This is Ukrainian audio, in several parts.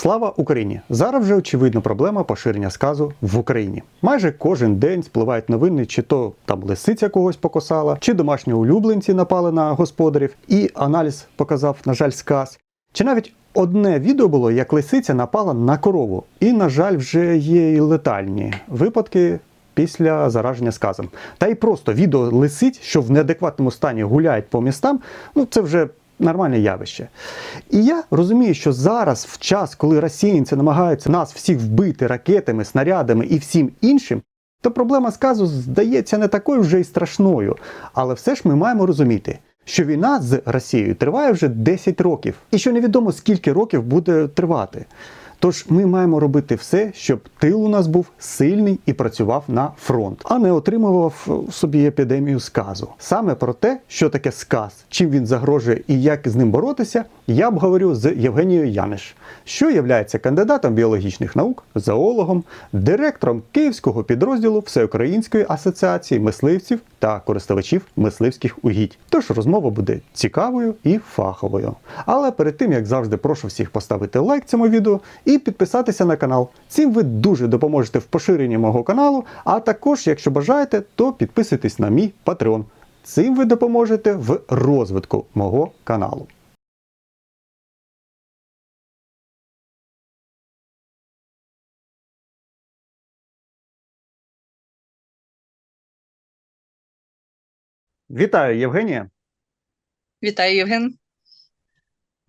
Слава Україні! Зараз вже очевидно проблема поширення сказу в Україні. Майже кожен день спливають новини, чи то там лисиця когось покосала, чи домашні улюбленці напали на господарів, і аналіз показав, на жаль, сказ. Чи навіть одне відео було, як лисиця напала на корову. І, на жаль, вже є і летальні випадки після зараження сказом. Та й просто відео лисиць, що в неадекватному стані гуляють по містам, ну це вже нормальне явище. І я розумію, що зараз, в час, коли росіянці намагаються нас всіх вбити ракетами, снарядами і всім іншим, то проблема сказу здається не такою вже й страшною. Але все ж ми маємо розуміти, що війна з Росією триває вже 10 років, і що невідомо скільки років буде тривати. Тож ми маємо робити все, щоб тил у нас був сильний і працював на фронт, а не отримував собі епідемію сказу. Саме про те, що таке сказ, чим він загрожує і як з ним боротися, я обговорю з Євгенією Яниш, що є кандидатом біологічних наук, зоологом, директором київського підрозділу Всеукраїнської асоціації мисливців та користувачів мисливських угідь. Тож розмова буде цікавою і фаховою. Але перед тим, як завжди, прошу всіх поставити лайк цьому відео і підписатися на канал. Цим ви дуже допоможете в поширенні мого каналу, а також, якщо бажаєте, то підписуйтесь на мій Patreon. Цим ви допоможете в розвитку мого каналу. Вітаю, Євгенія. Вітаю, Євген.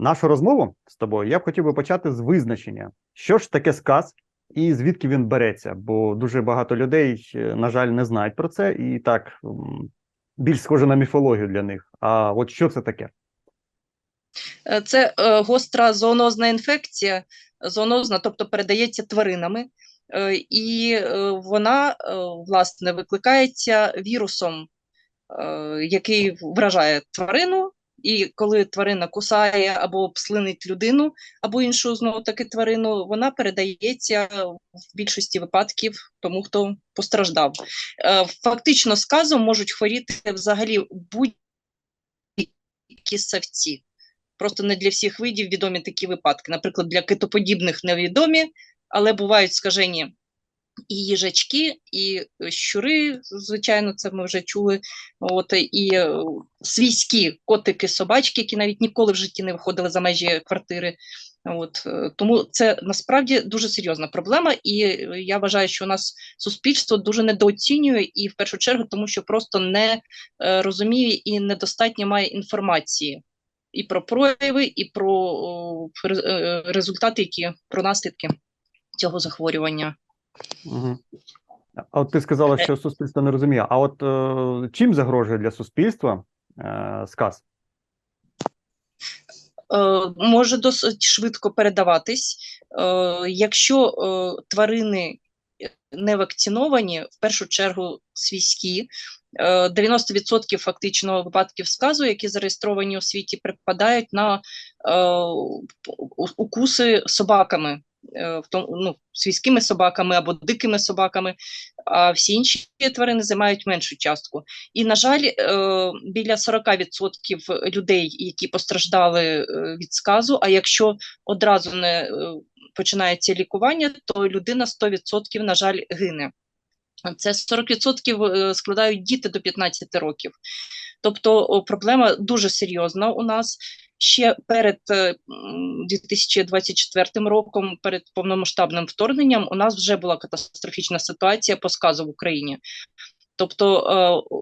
Нашу розмову з тобою я б хотів би почати з визначення, що ж таке сказ і звідки він береться, бо дуже багато людей, е, на жаль, не знають про це, і так більш схоже на міфологію для них. А от що це таке? Е, Це е, гостра зоонозна інфекція, зоонозна, тобто передається тваринами, і вона власне викликається вірусом, який вражає тварину. І коли тварина кусає або пслинить людину, або іншу знову таки тварину, вона передається в більшості випадків тому, хто постраждав. Е, Фактично сказом можуть хворіти взагалі будь-які савці. Просто не для всіх видів відомі такі випадки. Наприклад, для китоподібних невідомі, але бувають скажені і їжачки, і щури, звичайно, це ми вже чули. От, і е, свійські котики, собачки, які навіть ніколи в житті не виходили за межі квартири. От, е, тому це насправді дуже серйозна проблема, і е, я вважаю, що у нас суспільство дуже недооцінює і в першу чергу, тому що просто не розуміє і недостатньо має інформації і про прояви, і про результати, які про наслідки цього захворювання. Угу. А от ти сказала, що суспільство не розуміє. А от е, чим загрожує для суспільства е, сказ? Е, може досить швидко передаватись. Е, якщо е, тварини не вакциновані, в першу чергу свійські, е, 90% фактично випадків сказу, які зареєстровані у світі, припадають на е, укуси собаками. Е, В тому, ну, свійськими собаками або дикими собаками, а всі інші тварини займають меншу частку. І, на жаль, е, біля 40% людей, які постраждали е, від сказу, а якщо одразу не починається лікування, то людина 100% на жаль гине. Це 40% е, складають діти до 15 років. Тобто проблема дуже серйозна у нас. Ще перед е, м, 2024 роком, перед повномасштабним вторгненням, у нас вже була катастрофічна ситуація по сказу в Україні. Тобто,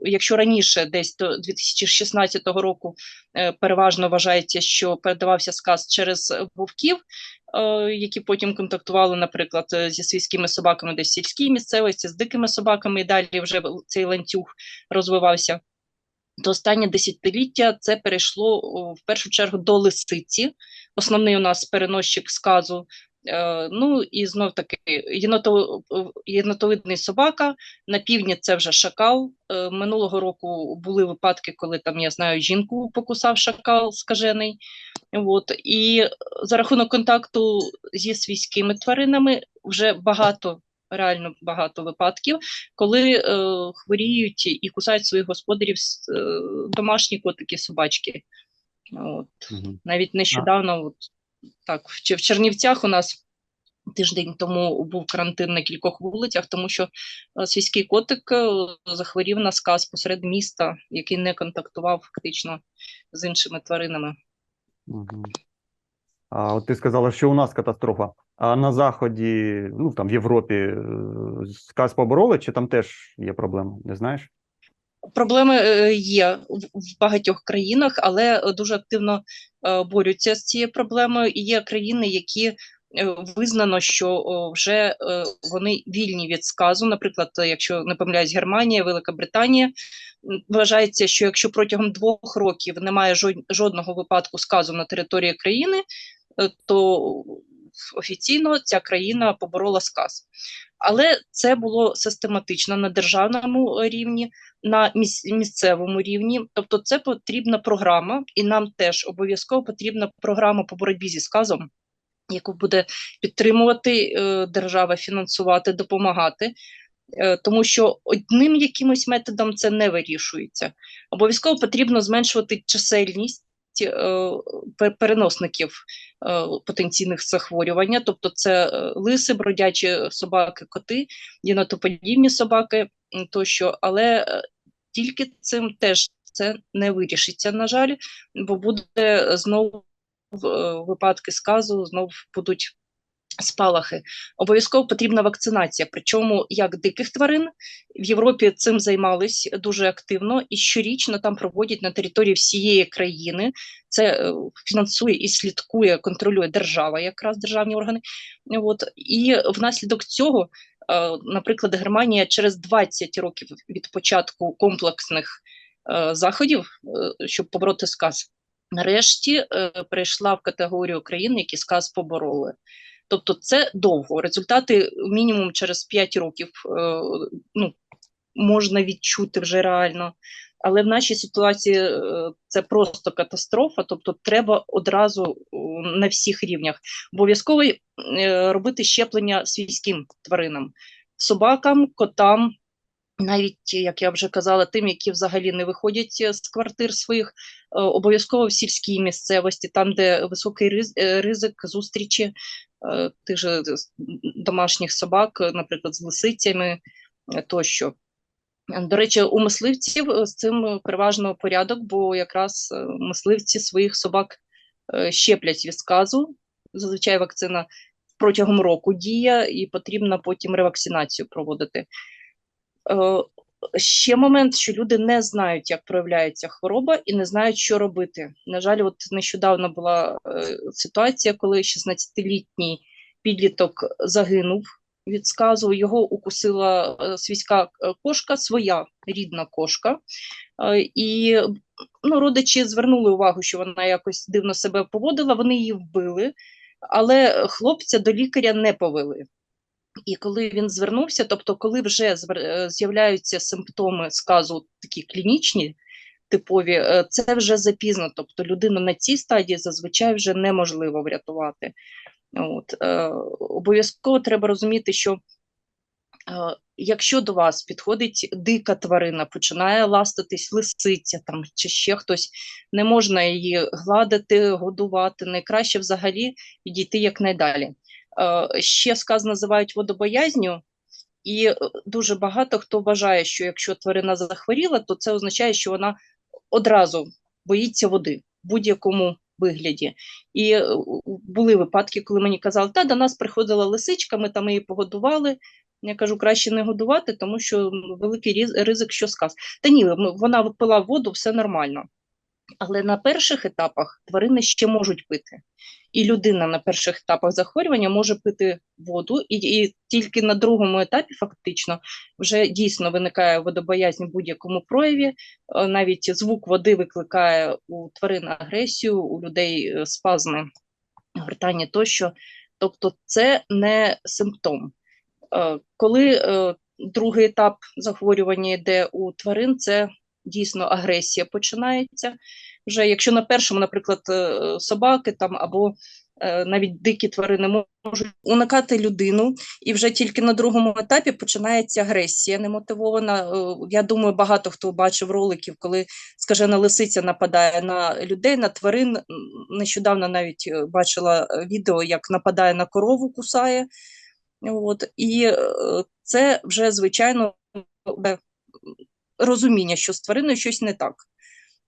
е, якщо раніше, десь до 2016 року, е, переважно вважається, що передавався сказ через вовків, е, які потім контактували, наприклад, е, зі свійськими собаками, десь в сільській місцевості, з дикими собаками, і далі вже цей ланцюг розвивався. То останнє десятиліття це перейшло в першу чергу до лисиці. Основний у нас переносчик сказу. Е, ну і знов таки єното, єнотовидний собака. На півдні це вже шакал. Е, минулого року були випадки, коли там я знаю, жінку покусав шакал скажений. От і за рахунок контакту зі свійськими тваринами вже багато. Реально багато випадків, коли е, хворіють і кусають своїх господарів е, домашні котики, собачки. От. Угу. Навіть нещодавно от, так, в в Чернівцях у нас тиждень тому був карантин на кількох вулицях, тому що е, свійський котик е, захворів на сказ посеред міста, який не контактував фактично з іншими тваринами. Мгм. А от ти сказала, що у нас катастрофа. А на Заході, ну там в Європі, е, сказ побороли, чи там теж є проблеми? Не знаєш? Проблеми е, є в багатьох країнах, але дуже активно е, борються з цією проблемою. І є країни, які визнано, що вже вони вільні від сказу. Наприклад, якщо не помиляюсь, Германія, Велика Британія вважається, що якщо протягом двох років немає жод- жодного випадку сказу на території країни, то офіційно ця країна поборола сказ. Але це було систематично на державному рівні на місцевому рівні. Тобто, це потрібна програма, і нам теж обов'язково потрібна програма по боротьбі зі сказом, яку буде підтримувати е, держава, фінансувати, допомагати. Е, Тому що одним якимось методом це не вирішується. Обов'язково потрібно зменшувати чисельність е, переносників потенційних захворювання, тобто це е, лиси, бродячі собаки, коти, єнотоподібні собаки тощо, але е, тільки цим теж це не вирішиться, на жаль, бо буде знову е, випадки сказу, знов будуть спалахи. Обов'язково потрібна вакцинація, причому як диких тварин в Європі цим займались дуже активно, і щорічно там проводять на території всієї країни. Це е, фінансує і слідкує, контролює держава, якраз державні органи. От і внаслідок цього, е, наприклад, Германія через 20 років від початку комплексних е, заходів, щоб побороти сказ, нарешті перейшла в категорію країн, які сказ побороли. Тобто це довго. Результати мінімум через 5 років е, ну, можна відчути вже реально. Але в нашій ситуації е, це просто катастрофа, тобто треба одразу е, на всіх рівнях. Обов'язково робити щеплення свійським тваринам, собакам, котам, навіть, як я вже казала, тим, які взагалі не виходять е, з квартир своїх, е, обов'язково в сільській місцевості, там, де високий е, ризик зустрічі тих же домашніх собак, наприклад, з лисицями тощо. До речі, у мисливців з цим переважно порядок, бо якраз мисливці своїх собак щеплять від сказу. Зазвичай вакцина протягом року діє, і потрібно потім ревакцинацію проводити. Е, Ще момент, що люди не знають, як проявляється хвороба, і не знають, що робити. На жаль, от нещодавно була е, ситуація, коли 16-літній підліток загинув від сказу. Його укусила е, свійська кошка, своя рідна кошка. І ну, родичі звернули увагу, що вона якось дивно себе поводила. Вони її вбили, але хлопця до лікаря не повели. І коли він звернувся, тобто, коли вже е, з'являються симптоми сказу, такі клінічні, типові, е, це вже запізно. Тобто людину на цій стадії зазвичай вже неможливо врятувати. От, е, обов'язково треба розуміти, що якщо до вас підходить дика тварина, починає ластитись лисиця там, чи ще хтось, не можна її гладити, годувати. Найкраще взагалі відійти якнайдалі. Е, ще сказ називають водобоязню, і е, дуже багато хто вважає, що якщо тварина захворіла, то це означає, що вона одразу боїться води в будь-якому вигляді. І е, були випадки, коли мені казали, та до нас приходила лисичка, ми там її погодували. Я кажу, краще не годувати, тому що великий ризик, що сказ. Та ні, вона випила воду, все нормально. Але на перших етапах тварини ще можуть пити. І людина на перших етапах захворювання може пити воду, і, і тільки на другому етапі, фактично, вже дійсно виникає водобоязнь в будь-якому прояві. Е, Навіть звук води викликає у тварин агресію, у людей е, спазми гортання тощо. Тобто, це не симптом. Е, Коли другий етап захворювання йде у тварин, це дійсно агресія починається. Вже якщо на першому, наприклад, е, собаки там або е, навіть дикі тварини можуть уникати людину, і вже тільки на другому етапі починається агресія немотивована. Е, Я думаю, багато хто бачив роликів, коли скажена лисиця нападає на людей, на тварин. Нещодавно навіть бачила відео, як нападає на корову, кусає. От, і це вже звичайно розуміння, що з твариною щось не так.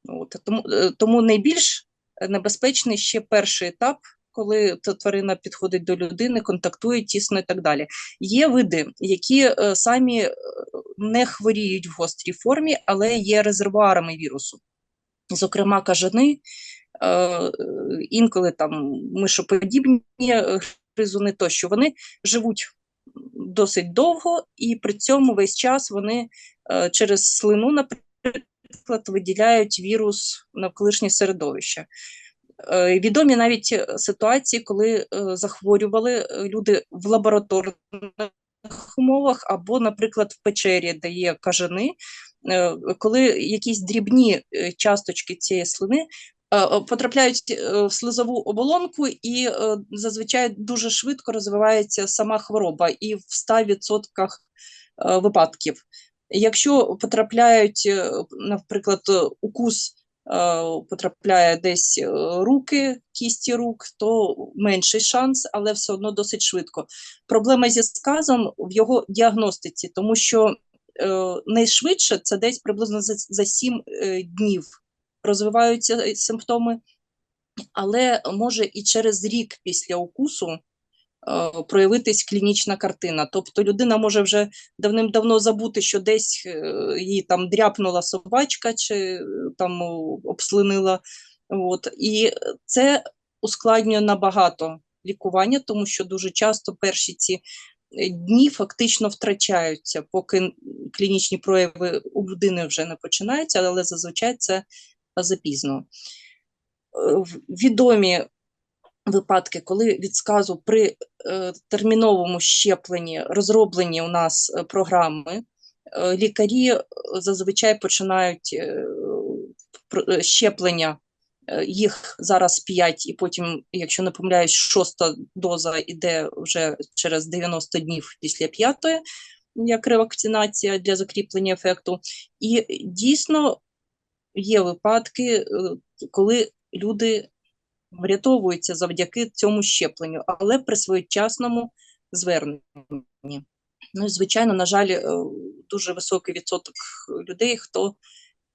От, тому, е, тому найбільш небезпечний ще перший етап, коли тварина підходить до людини, контактує тісно і так далі. Є види, які е, самі е, не хворіють в гострій формі, але є резервуарами вірусу. Зокрема, кажани, інколи там мишоподібні гризуни тощо, вони живуть досить довго, і при цьому весь час вони через слину, наприклад, виділяють вірус навколишнє середовище. Е, Відомі навіть е, ситуації, коли е, захворювали е, люди в лабораторних умовах, або, наприклад, в печері, де є кажани, е, коли якісь дрібні е, часточки цієї слини е, е, потрапляють е, в слизову оболонку, і е, зазвичай дуже швидко розвивається сама хвороба, і в 100% е, випадків. Якщо потрапляють, е, наприклад, укус е, потрапляє десь е, руки, кісті рук, то менший шанс, але все одно досить швидко. Проблема зі сказом в його діагностиці, тому що найшвидше це десь приблизно за, за 7 е, днів розвиваються симптоми, але може і через рік після укусу проявитись клінічна картина. Тобто людина може вже давним-давно забути, що десь е, її там дряпнула собачка чи е, там обслинила. От. І це ускладнює набагато лікування, тому що дуже часто перші ці е, дні фактично втрачаються, поки клінічні прояви у людини вже не починаються, але зазвичай це запізно. Е, Відомі випадки, коли від сказу при е, терміновому щепленні розроблені у нас е, програми, е, лікарі е, зазвичай починають е, пр- е, щеплення. Їх зараз 5, і потім, якщо не помиляюсь, шоста доза йде вже через 90 днів після п'ятої, як ревакцинація для закріплення ефекту. І дійсно є випадки, коли люди врятовуються завдяки цьому щепленню, але при своєчасному зверненні. Ну звичайно, на жаль, е, дуже високий відсоток людей, хто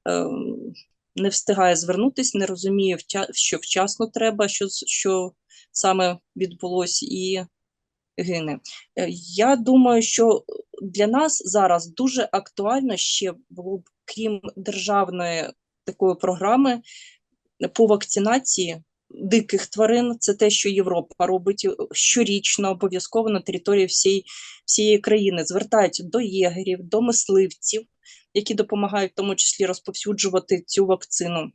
е, не встигає звернутися, не розуміє, що вчасно треба, що, що саме відбулось, і гине. Е, Я думаю, що для нас зараз дуже актуально ще було б, крім державної такої програми по вакцинації диких тварин. Це те, що Європа робить е, щорічно, обов'язково на території всієї, всієї країни. Звертаються до єгерів, до мисливців, які допомагають в тому числі розповсюджувати цю вакцину.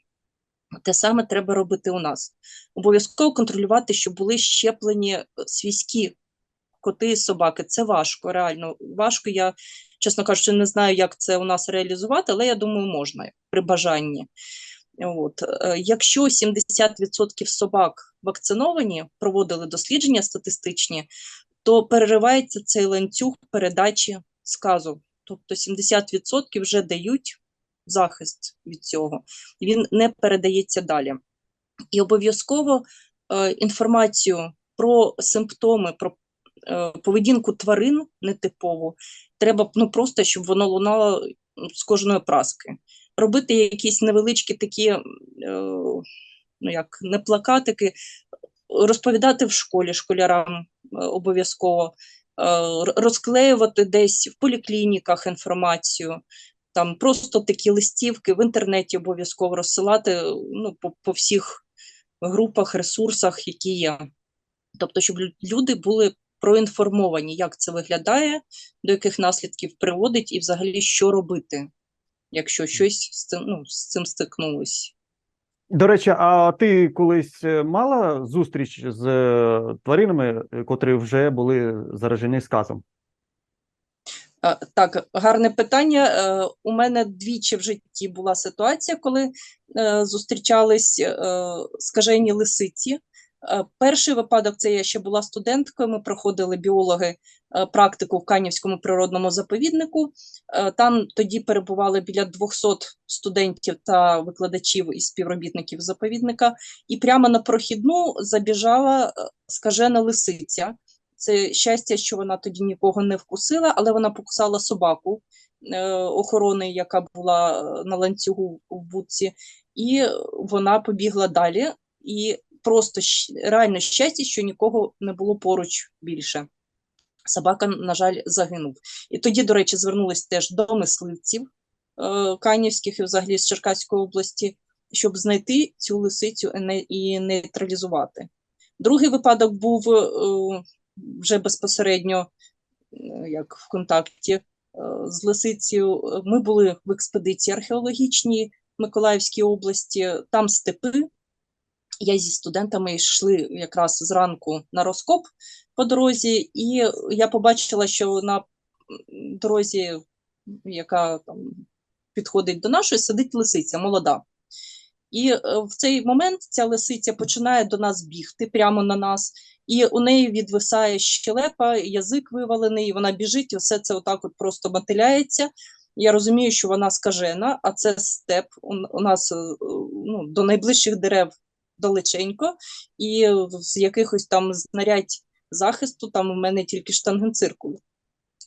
Те саме треба робити у нас. Обов'язково контролювати, щоб були щеплені е, свійські коти і собаки. Це важко, реально важко. Я, чесно кажучи, не знаю, як це у нас реалізувати, але я думаю, можна при бажанні. От. е, Якщо 70% собак вакциновані, проводили дослідження статистичні, то переривається цей ланцюг передачі сказу. Тобто 70% вже дають захист від цього, він не передається далі. І обов'язково е, інформацію про симптоми, про е, поведінку тварин нетипову, треба ну, просто, щоб воно лунало з кожної праски. Робити якісь невеличкі такі, е, ну як не плакатики, розповідати в школі школярам е, обов'язково, е, розклеювати десь в поліклініках інформацію, там просто такі листівки в інтернеті обов'язково розсилати ну, по, по всіх групах, ресурсах, які є. Тобто, щоб люди були проінформовані, як це виглядає, до яких наслідків приводить, і взагалі що робити, якщо щось з цим, ну, з цим стикнулось. До речі, а ти колись е, мала зустріч з е, тваринами, е, котрі вже були заражені сказом? Так, гарне питання. У мене двічі в житті була ситуація, коли зустрічались скажені лисиці. Е, Перший випадок це я ще була студенткою. Ми проходили біологи е, практику в Канівському природному заповіднику. Е, Там тоді перебували біля 200 студентів та викладачів і співробітників заповідника. І прямо на прохідну забіжала скажена лисиця. Це щастя, що вона тоді нікого не вкусила, але вона покусала собаку охорони, яка була на ланцюгу в будці, і вона побігла далі. І просто реально щастя, що нікого не було поруч більше. Собака, на жаль, загинув. І тоді, до речі, звернулись теж до мисливців е, Канівських і взагалі з Черкаської області, щоб знайти цю лисицю і не- і нейтралізувати. Другий випадок був е, вже безпосередньо, е, як в контакті е, з лисицею. Ми були в експедиції археологічній Миколаївській області, там степи. Я зі студентами йшли якраз зранку на розкоп по дорозі, і я побачила, що на дорозі, яка там підходить до нашої, сидить лисиця молода. І е, в цей момент ця лисиця починає до нас бігти прямо на нас, і у неї відвисає щелепа, язик вивалений, і вона біжить, і все це отак от просто мотиляється. Я розумію, що вона скажена, а це степ. У, нас е, ну, до найближчих дерев далеченько, і з якихось там знарядь захисту там у мене тільки штангенциркуль.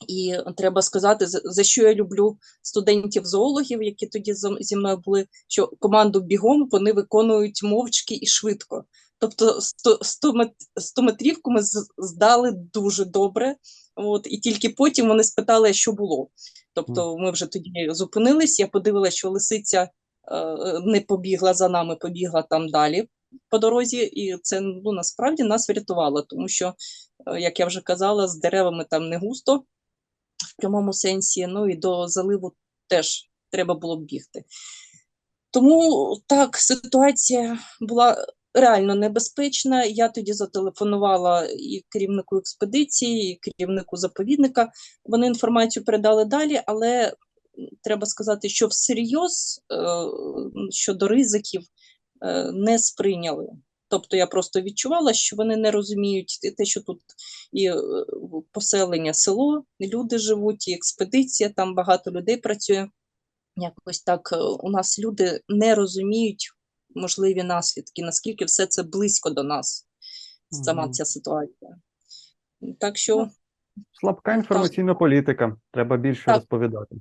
І треба сказати, за, що я люблю студентів-зоологів, які тоді зі мною були, що команду бігом вони виконують мовчки і швидко. Тобто 100, 100, мет, 100 метрівку ми здали дуже добре, от, і тільки потім вони спитали, що було. Тобто ми вже тоді зупинились, я подивилася, що лисиця е, не побігла за нами, побігла там далі по дорозі, і це ну, насправді нас врятувало, тому що, е, як я вже казала, з деревами там не густо в прямому сенсі, ну і до заливу теж треба було б бігти. Тому так, ситуація була реально небезпечна. Я тоді зателефонувала і керівнику експедиції, і керівнику заповідника. Вони інформацію передали далі, але треба сказати, що всерйоз е, щодо ризиків не сприйняли. Тобто я просто відчувала, що вони не розуміють те- що тут і е, поселення, село, і люди живуть, і експедиція, там багато людей працює. Якось так е, у нас люди не розуміють можливі наслідки, наскільки все це близько до нас, сама ця ситуація. Так що Слабка інформаційна політика. Треба більше Так. розповідати.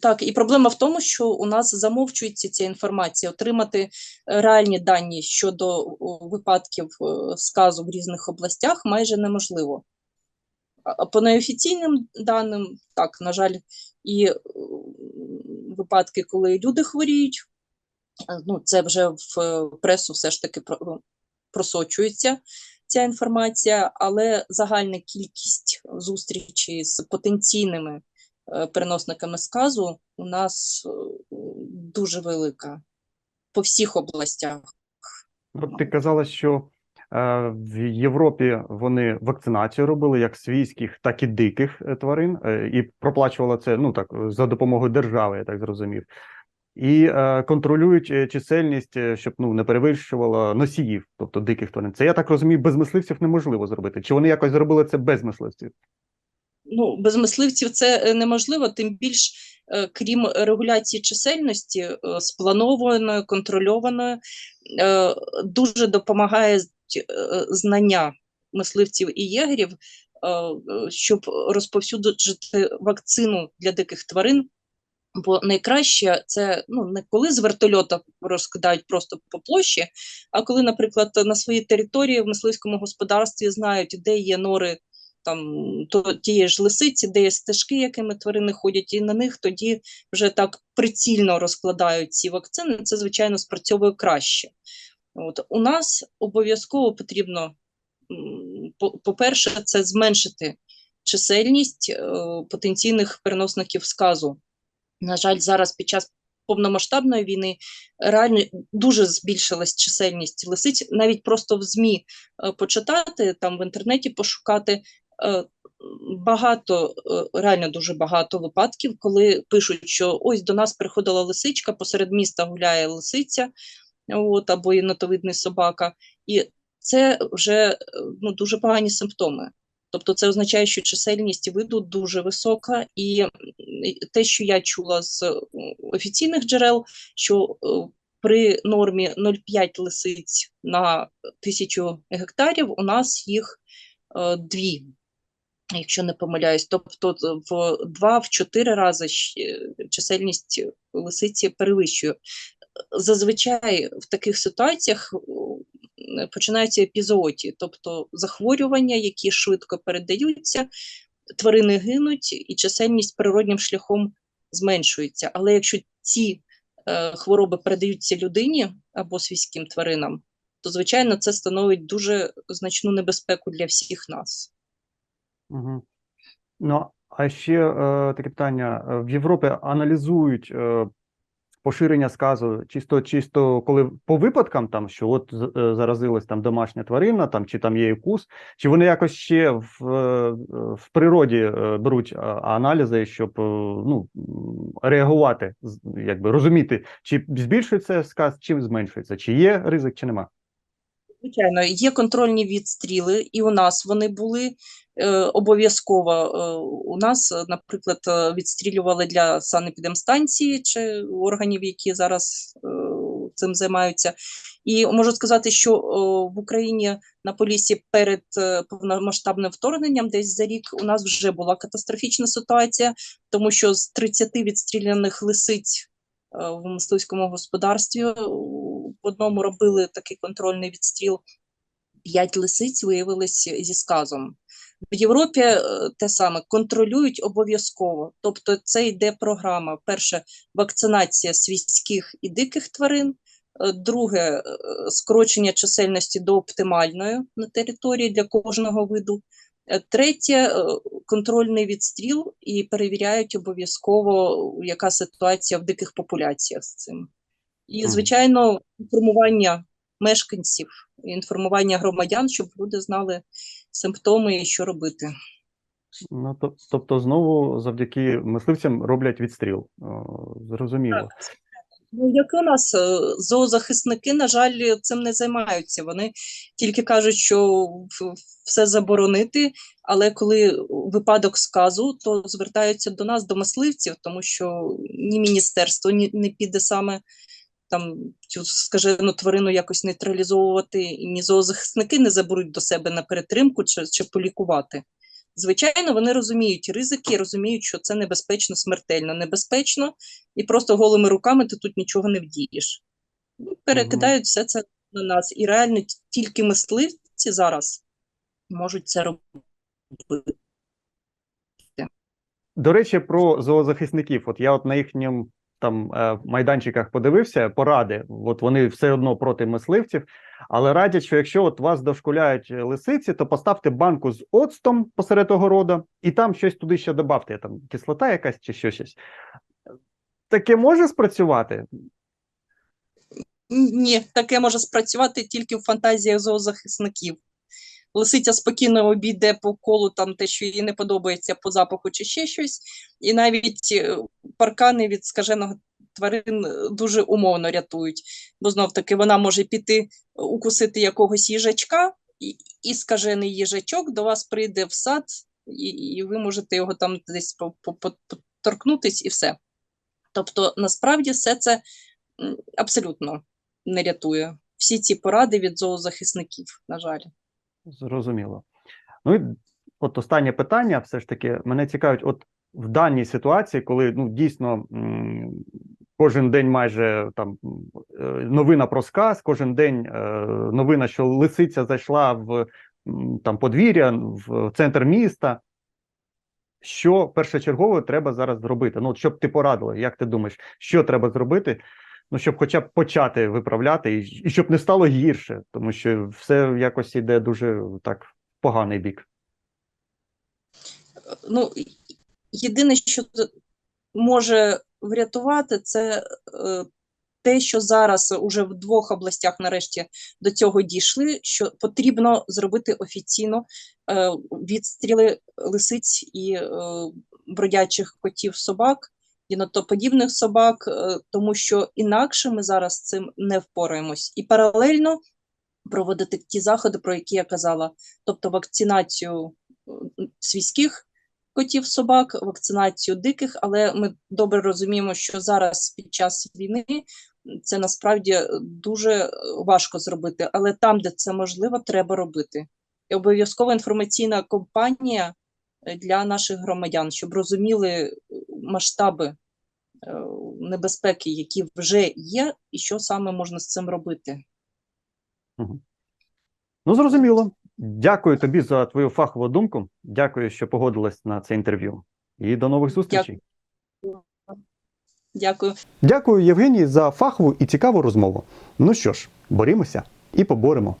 Так, і проблема в тому, що у нас замовчується ця інформація. Отримати е, реальні дані щодо випадків е, сказу в різних областях майже неможливо. А по неофіційним даним, так, на жаль, і е, випадки, коли люди хворіють, е, ну, це вже в е, пресу все ж таки просочується ця інформація, але загальна кількість зустрічей з потенційними е, переносниками сказу у нас е, дуже велика по всіх областях. От ти казала, що е, в Європі вони вакцинацію робили як свійських, так і диких е, тварин, е, і проплачувала це ну так за допомогою держави, я так зрозумів. І е, контролюють е, чисельність, е, щоб ну не перевищувала носіїв, тобто диких тварин. Це я так розумію, без мисливців неможливо зробити. Чи вони якось зробили це без мисливців? Ну, без мисливців це е, неможливо, тим більш, е, крім регуляції чисельності, е, спланованої, контрольованої, дуже допомагає знання мисливців і єгерів, щоб розповсюдити вакцину для диких тварин. Бо найкраще це ну не коли з вертольота розкидають просто по площі, а коли, наприклад, на своїй території в мисливському господарстві знають, де є нори там то тієї ж лисиці, де є стежки, якими тварини ходять, і на них тоді вже так прицільно розкладають ці вакцини. Це звичайно спрацьовує краще. От у нас обов'язково потрібно, по- по-перше, це зменшити чисельність е, потенційних переносників сказу. На жаль, зараз під час повномасштабної війни реально дуже збільшилась чисельність лисиць. Навіть просто в ЗМІ е, почитати, там в інтернеті пошукати. Е, Багато, е, реально дуже багато випадків, коли пишуть, що ось до нас приходила лисичка, посеред міста гуляє лисиця, от, або єнотовидний собака, і це вже е, ну, дуже погані симптоми. Тобто це означає, що чисельність виду дуже висока, і те, що я чула з офіційних джерел, що при нормі 0,5 лисиць на тисячу гектарів у нас їх дві, якщо не помиляюсь. Тобто в два в чотири рази чисельність лисиці перевищує. Зазвичай в таких ситуаціях починаються епізооті, тобто захворювання, які швидко передаються, тварини гинуть, і чисельність природнім шляхом зменшується. Але якщо ці е, хвороби передаються людині або свійським тваринам, то звичайно це становить дуже значну небезпеку для всіх нас. Ну, а ще е, таке питання. Е, В Європі аналізують е, поширення сказу чисто, чисто коли по випадкам, там, що от е, заразилась там домашня тварина, там, чи там є укус, чи вони якось ще в, в природі беруть аналізи, щоб ну, реагувати, якби розуміти, чи збільшується сказ, чи зменшується, чи є ризик, чи нема. Звичайно, є контрольні відстріли, і у нас вони були е, обов'язково. Е, у нас, е, наприклад, е, відстрілювали для санепідемстанції чи органів, які зараз е, цим займаються. І можу сказати, що е, в Україні на Полісі перед е, повномасштабним вторгненням, десь за рік, у нас вже була катастрофічна ситуація, тому що з 30 відстріляних лисиць е, в мисливському господарстві в одному робили такий контрольний відстріл. П'ять лисиць виявилися зі сказом. В Європі е, те саме контролюють обов'язково. Тобто, це йде програма: перше вакцинація свійських і диких тварин, е, друге е, скорочення чисельності до оптимальної на території для кожного виду. Третє контрольний відстріл і перевіряють обов'язково, яка ситуація в диких популяціях з цим. І, звичайно, інформування мешканців, інформування громадян, щоб люди знали симптоми і що робити. Ну, то, тобто, знову завдяки мисливцям роблять відстріл. Зрозуміло. Ну, як і у нас е, зоозахисники, на жаль, цим не займаються. Вони тільки кажуть, що все заборонити, але коли випадок сказу, то звертаються до нас, до мисливців, тому що ні міністерство ні, не піде саме там цю скажену тварину якось нейтралізовувати, і ні зоозахисники не заберуть до себе на перетримку чи, чи полікувати. Звичайно, вони розуміють ризики, розуміють, що це небезпечно, смертельно небезпечно, і просто голими руками ти тут нічого не вдієш. Ну, Перекидають все це на нас. І реально тільки мисливці зараз можуть це робити. До речі, про зоозахисників. От я от на їхньому там е, майданчиках подивився поради. От вони все одно проти мисливців, але радять, що якщо от вас дошкуляють е, лисиці, то поставте банку з оцтом посеред огорода, і там щось туди ще добавте, там кислота якась чи що щось. Таке може спрацювати? Ні, таке може спрацювати тільки в фантазіях зоозахисників. Лисиця спокійно обійде по колу там те, що їй не подобається по запаху чи ще щось, і навіть е, паркани від скаженого тварин е, дуже умовно рятують. Бо знов таки вона може піти е, укусити якогось їжачка, і, і скажений їжачок до вас прийде в сад, і, і ви можете його там десь по- по- по- поторкнутись і все. Тобто, насправді все це абсолютно не рятує. Всі ці поради від зоозахисників, на жаль. Зрозуміло. Ну і от останнє питання, все ж таки, мене цікавить, от в даній ситуації, коли ну дійсно кожен день майже там е, новина про сказ, кожен день е, новина, що лисиця зайшла в там подвір'я, в центр міста. Що першочергово треба зараз зробити? Ну, от щоб ти порадила, як ти думаєш, що треба зробити? Ну, щоб хоча б почати виправляти, і, і щоб не стало гірше, тому що все якось йде дуже так в поганий бік. Ну, єдине, що може врятувати, це е, те, що зараз уже в двох областях нарешті до цього дійшли, що потрібно зробити офіційно е, відстріли лисиць і е, бродячих котів собак, єнотоподібних собак, е, тому що інакше ми зараз з цим не впораємось. І паралельно проводити ті заходи, про які я казала, тобто вакцинацію свійських котів, собак, вакцинацію диких, але ми добре розуміємо, що зараз під час війни це насправді дуже важко зробити, але там, де це можливо, треба робити. І обов'язково інформаційна кампанія е, для наших громадян, щоб розуміли е, масштаби небезпеки, які вже є, і що саме можна з цим робити. Ну, зрозуміло. Дякую тобі за твою фахову думку. Дякую, що погодилась на це інтерв'ю. І до нових зустрічей. Дякую. Дякую, Євгеній, за фахову і цікаву розмову. Ну що ж, борімося і поборемо.